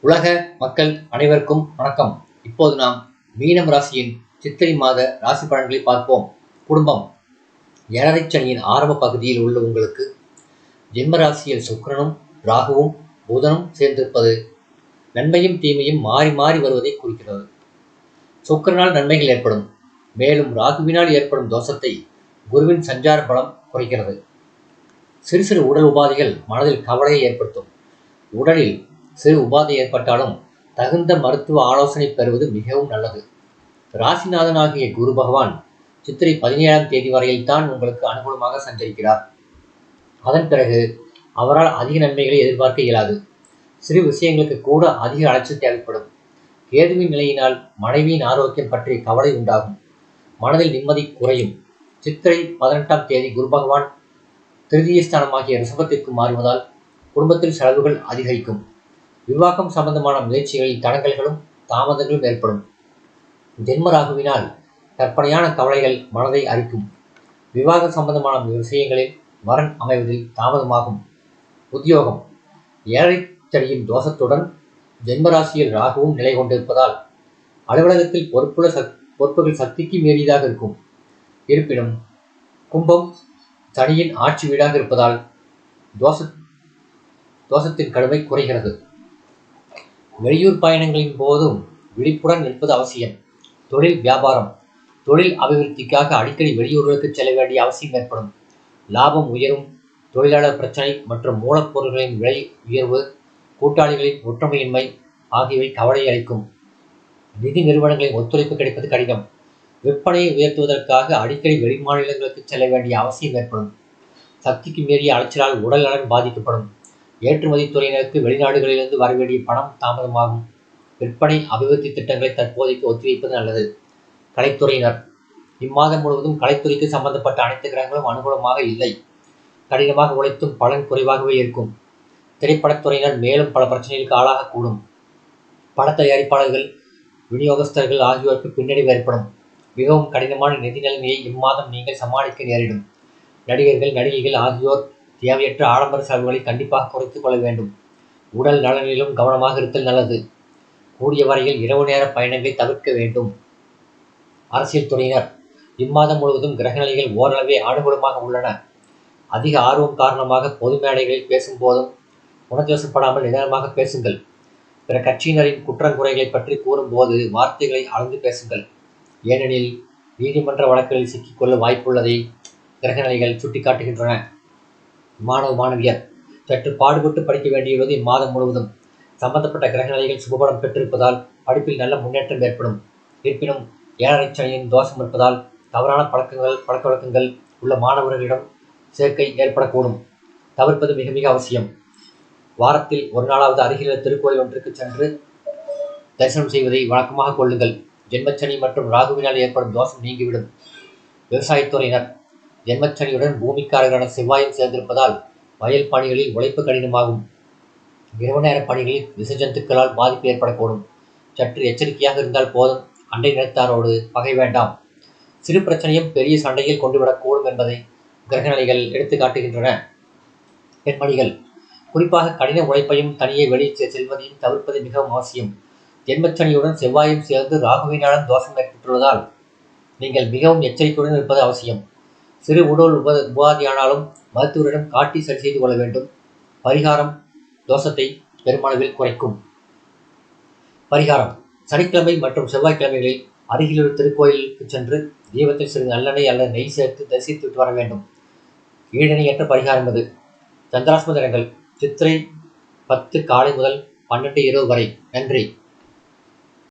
உலக மக்கள் அனைவருக்கும் வணக்கம். இப்போது நாம் மீனம் ராசியின் சித்திரை மாத ராசி பலன்களை பார்ப்போம். குடும்பம். ஏழரை சனியின் ஆரம்ப பகுதியில் உள்ள உங்களுக்கு ஜென்ம ராசியில் சுக்கிரனும் ராகுவும் புதனும் சேர்ந்திருப்பது நன்மையும் தீமையும் மாறி மாறி வருவதை குறிக்கிறது. சுக்கரனால் நன்மைகள் ஏற்படும். மேலும் ராகுவினால் ஏற்படும் தோஷத்தை குருவின் சஞ்சார பலம் குறைக்கிறது. சிறு சிறு உடல் உபாதைகள் மனதில் கவலையை ஏற்படுத்தும். உடலில் சிறு உபாதை ஏற்பட்டாலும் தகுந்த மருத்துவ ஆலோசனை பெறுவது மிகவும் நல்லது. ராசிநாதனாகிய குரு பகவான் சித்திரை பதினேழாம் தேதி வரையில் தான் உங்களுக்கு அனுகூலமாக சஞ்சரிக்கிறார். அதன் பிறகு அவரால் அதிக நன்மைகளை எதிர்பார்க்க இயலாது. சிறு விஷயங்களுக்கு கூட அதிக அலைச்சல் தேவைப்படும். கேதுவின் நிலையினால் மனைவியின் ஆரோக்கியம் பற்றிய கவலை உண்டாகும். மனதில் நிம்மதி குறையும். சித்திரை பதினெட்டாம் தேதி குரு பகவான் திருதிய ஸ்தானமாகிய ரிஷபத்திற்கு மாறுவதால் குடும்பத்தில் செலவுகள் அதிகரிக்கும். விவாகம் சம்பந்தமான முயற்சிகளில் தடங்கல்களும் தாமதங்களும் ஏற்படும். ஜென்மராகுவினால் கற்பனையான கவலைகள் மனதை அரிக்கும். விவாக சம்பந்தமான விஷயங்களில் வரன் அமைவதில் தாமதமாகும். உத்தியோகம். ஏழை தோஷத்துடன் ஜென்மராசியில் ராகுவும் நிலை கொண்டிருப்பதால் அலுவலகத்தில் பொறுப்புள்ள சக் பொறுப்புகள் சக்திக்கு மீறியதாக இருக்கும். இருப்பினும் கும்பம் சனியின் ஆட்சி வீடாக இருப்பதால் தோஷ தோஷத்தின் கடுமை குறைகிறது. வெளியூர் பயணங்களின் போதும் விழிப்புடன் நிற்பது அவசியம். தொழில் வியாபாரம். தொழில் அபிவிருத்திக்காக அடிக்கடி வெளியூர்களுக்கு செல்ல வேண்டிய அவசியம் ஏற்படும். லாபம் உயரும். தொழிலாளர் பிரச்சனை மற்றும் மூலப்பொருட்களின் விலை உயர்வு கூட்டாளிகளின் ஒற்றுமையின்மை ஆகியவை கவலை அளிக்கும். நிதி நிறுவனங்களின் ஒத்துழைப்பு கிடைப்பது கடினம். விற்பனையை உயர்த்துவதற்காக அடிக்கடி வெளிமாநிலங்களுக்கு செல்ல வேண்டிய அவசியம் ஏற்படும். சக்திக்கு மீறிய அலைச்சலால் உடல் நலன் பாதிக்கப்படும். ஏற்றுமதி துறையினருக்கு வெளிநாடுகளிலிருந்து வர வேண்டிய பணம் தாமதமாகும். விற்பனை அபிவிருத்தி திட்டங்களை தற்போதைக்கு ஒத்திவைப்பது நல்லது. கலைத்துறையினர். இம்மாதம் முழுவதும் கலைத்துறைக்கு சம்பந்தப்பட்ட அனைத்து கிரகங்களும் அனுகூலமாக இல்லை. கடினமாக உழைத்தும் பலன் குறைவாகவே இருக்கும். திரைப்படத்துறையினர் மேலும் பல பிரச்சனைகளுக்கு ஆளாகக்கூடும். பட தயாரிப்பாளர்கள் விநியோகஸ்தர்கள் ஆகியோருக்கு பின்னடைவு ஏற்படும். மிகவும் கடினமான நிதி நிலைமையை இம்மாதம் நீங்கள் சமாளிக்க நேரிடும். நடிகர்கள் நடிகைகள் ஆகியோர் தேவையற்ற ஆடம்பர செலவுகளை கண்டிப்பாக குறைத்துக் கொள்ள வேண்டும். உடல் நலனிலும் கவனமாக இருத்தல் நல்லது. கூடிய வரையில் இரவு நேர பயணங்களை தவிர்க்க வேண்டும். அரசியல் துறையினர் இம்மாதம் முழுவதும் கிரகநிலைகள் ஓரளவே அனுகூலமாக உள்ளன. அதிக ஆர்வம் காரணமாக பொது மேடைகளில் பேசும்போதும் உணர்ச்சிவசப்படாமல் நிதானமாக பேசுங்கள். பிற கட்சியினரின் குற்றங்குறைகளை பற்றி கூறும்போது வார்த்தைகளை அளந்து பேசுங்கள். ஏனெனில் நீதிமன்ற வழக்குகளில் சிக்கிக்கொள்ள வாய்ப்புள்ளதை கிரகநிலைகள் சுட்டிக்காட்டுகின்றன. மாணவ மாணவியர் சற்று பாடுபட்டு படிக்க வேண்டியுள்ளது இம்மாதம் முழுவதும். சம்பந்தப்பட்ட கிரகநிலைகள் சுபபலம் பெற்றிருப்பதால் படிப்பில் நல்ல முன்னேற்றம் ஏற்படும். இருப்பினும் ஏழரை சனியின் தோஷம் இருப்பதால் தவறான பழக்கங்கள் பழக்க வழக்கங்கள் உள்ள மாணவர்களிடம் சேர்க்கை ஏற்படக்கூடும். தவிர்ப்பது மிக மிக அவசியம். வாரத்தில் ஒரு நாளாவது அருகிலுள்ள திருக்கோயில் ஒன்றுக்கு சென்று தரிசனம் செய்வதை வழக்கமாக கொள்ளுங்கள். ஜென்மச்சனி மற்றும் ராகுவினால் ஏற்படும் தோஷம் நீங்கிவிடும். விவசாயத்துறையினர் ஜென்மச்சனியுடன் பூமிக்காரர்களான செவ்வாயும் சேர்ந்திருப்பதால் வயல் பணிகளில் உழைப்பு கடினமாகும். இரவு நேர பணிகளில் விசஜந்துக்களால் பாதிப்பு ஏற்படக்கூடும். சற்று எச்சரிக்கையாக இருந்தால் போதும். அண்டை நிலத்தாரோடு பகை வேண்டாம். சிறு பிரச்சனையும் பெரிய சண்டையில் கொண்டுவிடக்கூடும் என்பதை கிரகநிலைகள் எடுத்து காட்டுகின்றன. பெண்மணிகள் குறிப்பாக கடின உழைப்பையும் தனியே வெளியே செல்வதையும் தவிர்ப்பது மிகவும் அவசியம். ஜென்மச்சனியுடன் செவ்வாயும் சேர்ந்து ராகுவினாலும் தோஷம் ஏற்பட்டுள்ளதால் நீங்கள் மிகவும் எச்சரிக்கையுடன் இருப்பது அவசியம். சிறு உடல் உப உபாதியானாலும் மருத்துவரிடம் காட்டி சரி செய்து கொள்ள வேண்டும். பரிகாரம் தோஷத்தை பெருமளவில் குறைக்கும். பரிகாரம். சனிக்கிழமை மற்றும் செவ்வாய்க்கிழமைகளில் அருகிலுள்ள திருக்கோயிலுக்கு சென்று தீபத்தில் சிறிது நல்லெண்ணெய் அல்லது நெய் சேர்த்து தரிசித்துவிட்டு வர வேண்டும். ஈடணையற்ற பரிகாரம் அது. சந்திராஸ்ம தினங்கள் சித்திரை பத்து காலை முதல் பன்னெண்டு இரவு வரை. நன்றி.